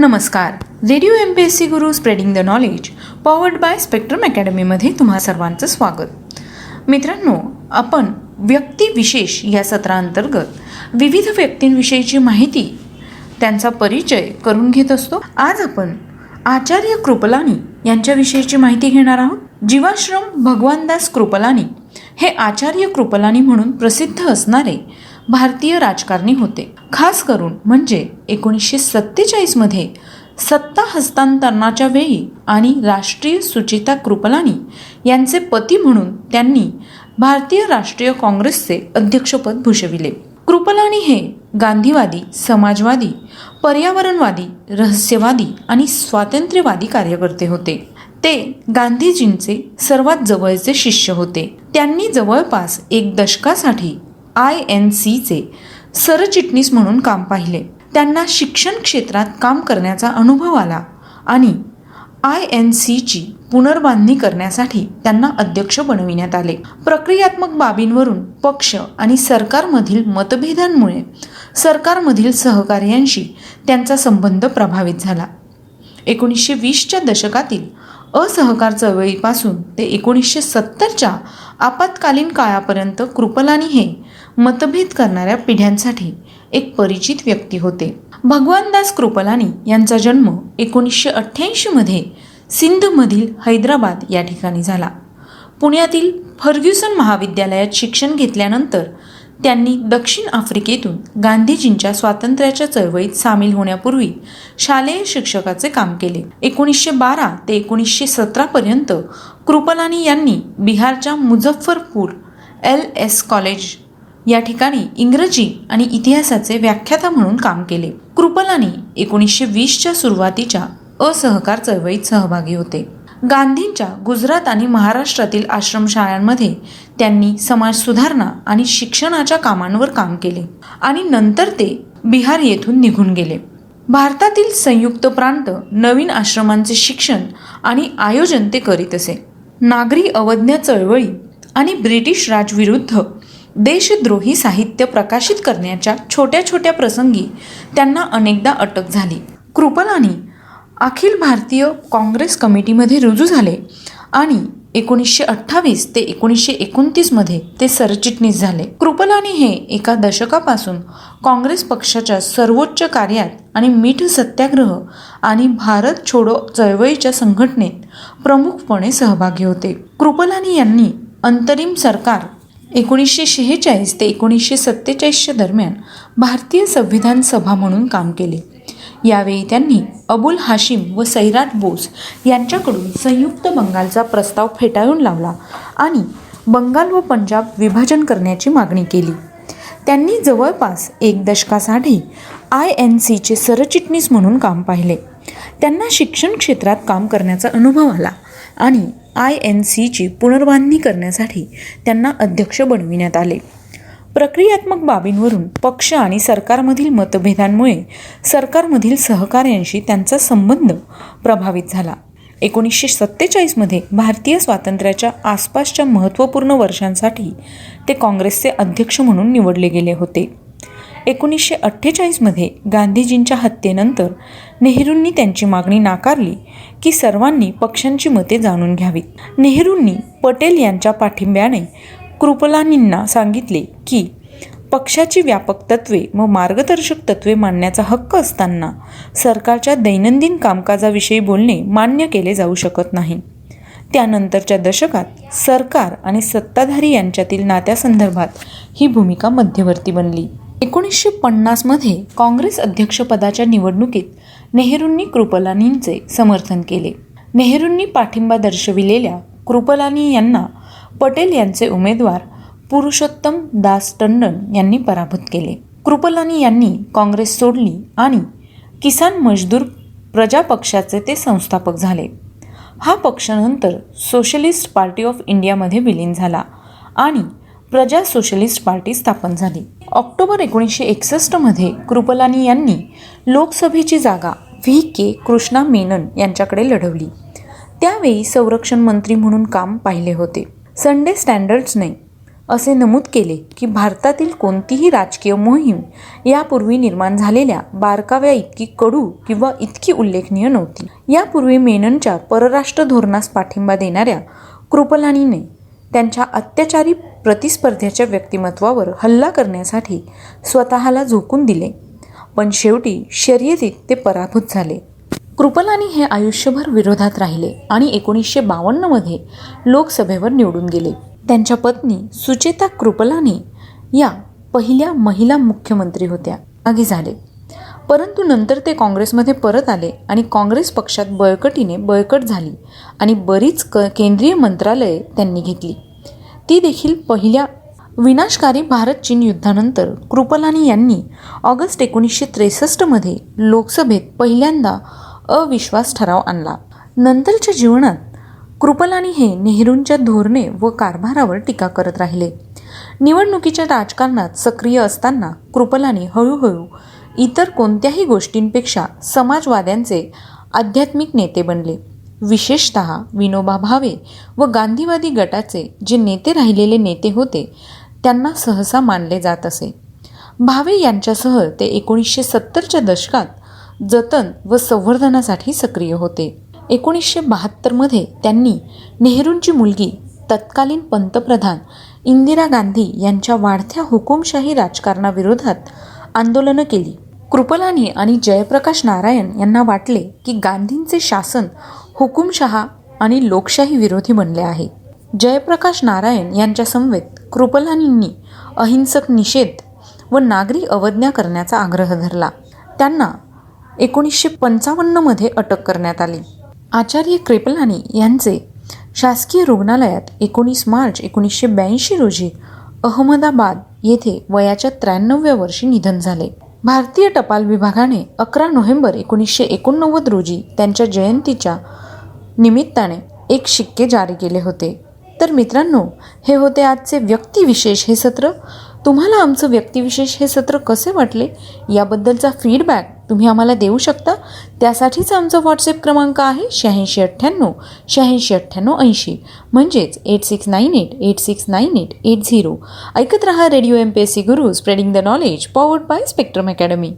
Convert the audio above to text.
नमस्कार. Radio M P S C Guru spreading the knowledge powered by Spectrum अकॅडमीमध्ये तुम्हा सर्वांचं स्वागत. मित्रांनो आपण व्यक्तिविशेष या सत्रांतर्गत विविध व्यक्तींविषयीची माहिती त्यांचा परिचय करून घेत असतो. आज आपण आचार्य कृपलानी यांच्याविषयीची माहिती घेणार आहोत. जीवाश्रम भगवानदास कृपलानी हे आचार्य कृपलानी म्हणून प्रसिद्ध असणारे भारतीय राजकारणी होते. खास करून म्हणजे एकोणीसशे सत्तेचाळीसमध्ये सत्ता हस्तांतरणाच्या वेळी आणि राष्ट्रीय सुचिता कृपलानी यांचे पती म्हणून त्यांनी भारतीय राष्ट्रीय काँग्रेसचे अध्यक्षपद भूषविले. कृपलानी हे गांधीवादी समाजवादी पर्यावरणवादी रहस्यवादी आणि स्वातंत्र्यवादी कार्यकर्ते होते. ते गांधीजींचे सर्वात जवळचे शिष्य होते. त्यांनी जवळपास एक दशकासाठी आय एन सीचे सरचिटणीस म्हणून काम पाहिले. त्यांना शिक्षण क्षेत्रात काम करण्याचा अनुभव आला आणि आय एन सीची पुनर्बांधणी करण्यासाठी त्यांना अध्यक्ष बनविण्यात आले. प्रक्रियात्मक बाबींवरून पक्ष आणि सरकारमधील मतभेदांमुळे सरकारमधील सहकार्यांशी त्यांचा संबंध प्रभावित झाला. एकोणीसशे वीसच्या दशकातील असहकार चळवळीपासून ते एकोणीसशे सत्तरच्या आपत्कालीन काळापर्यंत कृपलानी हे मतभेद करणाऱ्या पिढ्यांसाठी एक परिचित व्यक्ती होते. भगवानदास कृपलानी यांचा जन्म एकोणीसशे अठ्ठ्याऐंशीमध्ये सिंधमधील हैदराबाद या ठिकाणी झाला. पुण्यातील फर्ग्युसन महाविद्यालयात शिक्षण घेतल्यानंतर त्यांनी दक्षिण आफ्रिकेतून गांधीजींच्या स्वातंत्र्याच्या चळवळीत सामील होण्यापूर्वी शालेय शिक्षकाचे काम केले. एकोणीसशे बारा ते एकोणीसशे सतरापर्यंत कृपलानी यांनी बिहारच्या मुझफ्फरपूर एल एस कॉलेज या ठिकाणी इंग्रजी आणि इतिहासाचे व्याख्याता म्हणून काम केले. कृपलानी एकोणीसशे वीसच्या सुरुवातीच्या असहकार चळवळीत सहभागी होते. गांधींच्या गुजरात आणि महाराष्ट्रातील आश्रमशाळांमध्ये त्यांनी समाज सुधारणा आणि शिक्षणाच्या कामांवर काम केले आणि नंतर ते बिहार येथून निघून गेले. भारतातील संयुक्त प्रांत नवीन आश्रमांचे शिक्षण आणि आयोजन ते करीत असे. नागरी अवज्ञा चळवळी आणि ब्रिटिश राजविरुद्ध देशद्रोही साहित्य प्रकाशित करण्याच्या छोट्या छोट्या प्रसंगी त्यांना अनेकदा अटक झाली. कृपलानी अखिल भारतीय काँग्रेस कमिटीमध्ये रुजू झाले आणि एकोणीसशे अठ्ठावीस ते एकोणीसशे एकोणतीसमध्ये ते सरचिटणीस झाले. कृपलानी हे एका दशकापासून काँग्रेस पक्षाच्या सर्वोच्च कार्यात आणि मीठ सत्याग्रह आणि भारत छोडो चळवळीच्या संघटनेत प्रमुखपणे सहभागी होते. कृपलानी यांनी अंतरिम सरकार एकोणीसशे शेहेचाळीस ते एकोणीसशे सत्तेचाळीसच्या दरम्यान भारतीय संविधान सभा म्हणून काम केले. यावेळी त्यांनी अबुल हाशिम व सैराट बोस यांच्याकडून संयुक्त बंगालचा प्रस्ताव फेटाळून लावला आणि बंगाल व पंजाब विभाजन करण्याची मागणी केली. त्यांनी जवळपास एक दशकासाठी आय एन सीचे सरचिटणीस म्हणून काम पाहिले. त्यांना शिक्षण क्षेत्रात काम करण्याचा अनुभव आला आणि आय एन सीची पुनर्बांधणी करण्यासाठी त्यांना अध्यक्ष बनविण्यात आले. प्रक्रियात्मक बाबींवरून पक्ष आणि सरकारमधील मतभेदांमुळे सरकारमधील सहकार्यांशी त्यांचा संबंध प्रभावित झाला. एकोणीसशे सत्तेचाळीसमध्ये भारतीय स्वातंत्र्याच्या आसपासच्या महत्त्वपूर्ण वर्षांसाठी ते काँग्रेसचे अध्यक्ष म्हणून निवडले गेले होते. एकोणीसशे अठ्ठेचाळीसमध्ये गांधीजींच्या हत्येनंतर नेहरूंनी त्यांची मागणी नाकारली की सर्वांनी पक्षांची मते जाणून घ्यावीत. नेहरूंनी पटेल यांच्या पाठिंब्याने कृपलानींना सांगितले की पक्षाची व्यापक तत्वे व मार्गदर्शक तत्वे मांडण्याचा हक्क असताना सरकारच्या दैनंदिन कामकाजाविषयी बोलणे मान्य केले जाऊ शकत नाही. त्यानंतरच्या दशकात सरकार आणि सत्ताधारी यांच्यातील नात्यासंदर्भात ही भूमिका मध्यवर्ती बनली. एकोणीसशे पन्नासमध्ये काँग्रेस अध्यक्षपदाच्या निवडणुकीत नेहरूंनी कृपलानींचे समर्थन केले. नेहरूंनी पाठिंबा दर्शविलेल्या कृपलानी यांना पटेल यांचे उमेदवार पुरुषोत्तम दास टंडन यांनी पराभूत केले. कृपलानी यांनी काँग्रेस सोडली आणि किसान मजदूर प्रजा पक्षाचे ते संस्थापक झाले. हा पक्ष नंतर सोशलिस्ट पार्टी ऑफ इंडियामध्ये विलीन झाला आणि प्रजा सोशलिस्ट पार्टी स्थापन झाली. ऑक्टोबर एकोणीसशे एकसष्टमध्ये कृपलानी यांनी लोकसभेची जागा व्ही. के. कृष्णा मेनन यांच्याकडे लढवली. त्यावेळी संरक्षण मंत्री म्हणून काम पाहिले होते. संडे स्टँडर्ड्सने असे नमूद केले की भारतातील कोणतीही राजकीय मोहीम यापूर्वी निर्माण झालेल्या बारकाव्या इतकी कडू किंवा इतकी उल्लेखनीय नव्हती. यापूर्वी मेननच्या परराष्ट्र धोरणास पाठिंबा देणाऱ्या कृपलानीने त्यांच्या अत्याचारी प्रतिस्पर्ध्याच्या व्यक्तिमत्वावर हल्ला करण्यासाठी स्वतःला झोकून दिले. पण शेवटी शर्यतीत ते पराभूत झाले. कृपलानी हे आयुष्यभर विरोधात राहिले आणि एकोणीसशे बावन्नमध्ये लोकसभेवर निवडून गेले. त्यांच्या पत्नी सुचेता कृपलानी या पहिल्या महिला मुख्यमंत्री होत्या. मागे झाले. परंतु नंतर ते काँग्रेसमध्ये परत आले आणि काँग्रेस पक्षात बळकटीने बळकट झाली आणि बरीच क केंद्रीय मंत्रालये त्यांनी घेतली. ती देखील पहिल्या विनाशकारी भारत चीन युद्धानंतर कृपलानी यांनी ऑगस्ट एकोणीसशे त्रेसष्टमध्ये लोकसभेत पहिल्यांदा अविश्वास ठराव आणला. नंतरच्या जीवनात कृपलानी हे नेहरूंच्या धोरणे व कारभारावर टीका करत राहिले. निवडणुकीच्या राजकारणात सक्रिय असताना कृपलानी हळूहळू इतर कोणत्याही गोष्टींपेक्षा समाजवाद्यांचे आध्यात्मिक नेते बनले. विशेषत विनोबा भावे व गांधीवादी गटाचे जे नेते राहिलेले नेते होते त्यांना सहसा मानले जात असे. भावे यांच्यासह ते एकोणीसशे सत्तरच्या दशकात जतन व संवर्धनासाठी सक्रिय होते. एकोणीसशे बहात्तरमध्ये त्यांनी नेहरूंची मुलगी तत्कालीन पंतप्रधान इंदिरा गांधी यांच्या वाढत्या हुकुमशाही राजकारणाविरोधात आंदोलनं केली. कृपलानी आणि जयप्रकाश नारायण यांना वाटले की गांधींचे शासन हुकुमशहा आणि लोकशाही विरोधी बनले आहे. जयप्रकाश नारायण यांच्या समवेत कृपलानींनी अहिंसक निषेध व नागरी अवज्ञा करण्याचा आग्रह धरला. त्यांना एकोणीसशे पंचावन्नमध्ये अटक करण्यात आली. आचार्य कृपलानी यांचे शासकीय रुग्णालयात एकोणीस मार्च एकोणीसशे ब्याऐंशी रोजी अहमदाबाद येथे वयाच्या त्र्याण्णव्या वर्षी निधन झाले. भारतीय टपाल विभागाने अकरा नोव्हेंबर एकोणीसशे एकोणनव्वद रोजी त्यांच्या जयंतीच्या निमित्ताने एक शिक्के जारी केले होते. तर मित्रांनो हे होते आजचे व्यक्तिविशेष हे सत्र. तुम्हाला आमचं व्यक्तिविशेष हे सत्र कसे वाटले? याबद्दलचा फीडबॅक तुम्ही आम्हाला देऊ शकता. त्यासाठीच आमचा व्हॉट्सअप क्रमांक आहे शहाऐंशी अठ्ठ्याण्णव शहाऐंशी अठ्ठ्याण्णव ऐंशी. म्हणजेच eight six nine eight eight six nine eight eight zero ऐकत रहा radio M P S C Guru spreading the knowledge powered by Spectrum academy